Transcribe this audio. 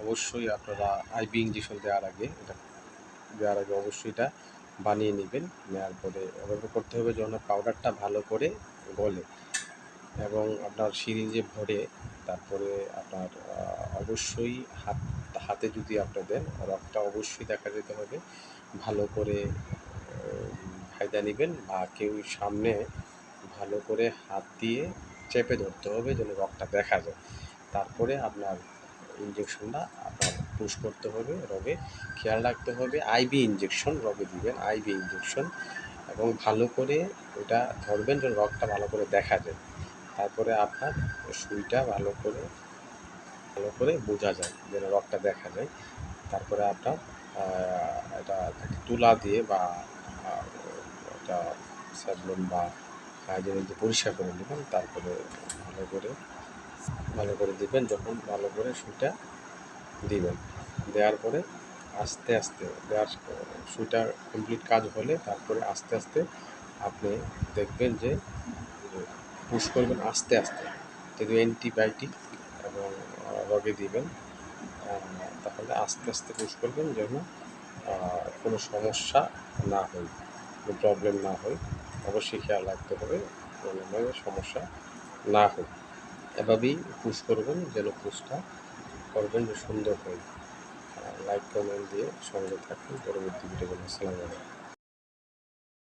অবশ্যই আপনারা IB injection দেওয়ার আগে এটা দেওয়ার আগে অবশ্যই এটা বানিয়ে নেবেন। নেওয়ার পরে এভাবে করতে হবে যেন পাউডারটা ভালো করে গলে এবং আপনার সিরিঞ্জে ভরে তারপরে আপনার অবশ্যই হাত, হাতে যদি আপনি দেন রক্তটা অবশ্যই দেখা যেতে হবে। ভালো করে ফায়দা নেবেন বা কেউ সামনে ভালো করে হাত দিয়ে চেপে ধরতে হবে যেন রক্তটা দেখা যায়। তারপরে আপনার ইঞ্জেকশনটা আপনার পুশ করতে হবে, রগে খেয়াল রাখতে হবে। আইবি ইঞ্জেকশন রগে দিবেন। আইবি ইঞ্জেকশন এবং ভালো করে ওটা ধরবেন যেন রগটা ভালো করে দেখা যায়। তারপরে আপনার সুইটা ভালো করে ভালো করে বোঝা যায় যেন রগটা দেখা যায়। তারপরে আপনার এটা তুলা দিয়ে বা একটা স্যাবলন বা হাইজেনিক দিয়ে পরিষ্কার করে নেবেন। তারপরে ভালো করে ভালো করে দিবেন, যখন ভালো করে সুইটা দিবেন। দেওয়ার পরে আস্তে আস্তে দেওয়ার সুইটা কমপ্লিট কাজ হলে তারপরে আস্তে আস্তে আপনি দেখবেন যে পুশ করবেন আস্তে আস্তে। যদি অ্যান্টিবায়োটিক এবং রগে দিবেন তাহলে আস্তে আস্তে পুশ করবেন যেন কোনো সমস্যা না হয়, কোনো প্রবলেম না হয়। অবশ্যই খেয়াল রাখতে হবে সমস্যা না হয় এভাবেই পুশ করবেন যেন পুশটা করবেন যে সুন্দর হয়। লাইক কমেন্ট দিয়ে সঙ্গে থাকুন। পরবর্তী ভিডিও আসসালামু আলাইকুম।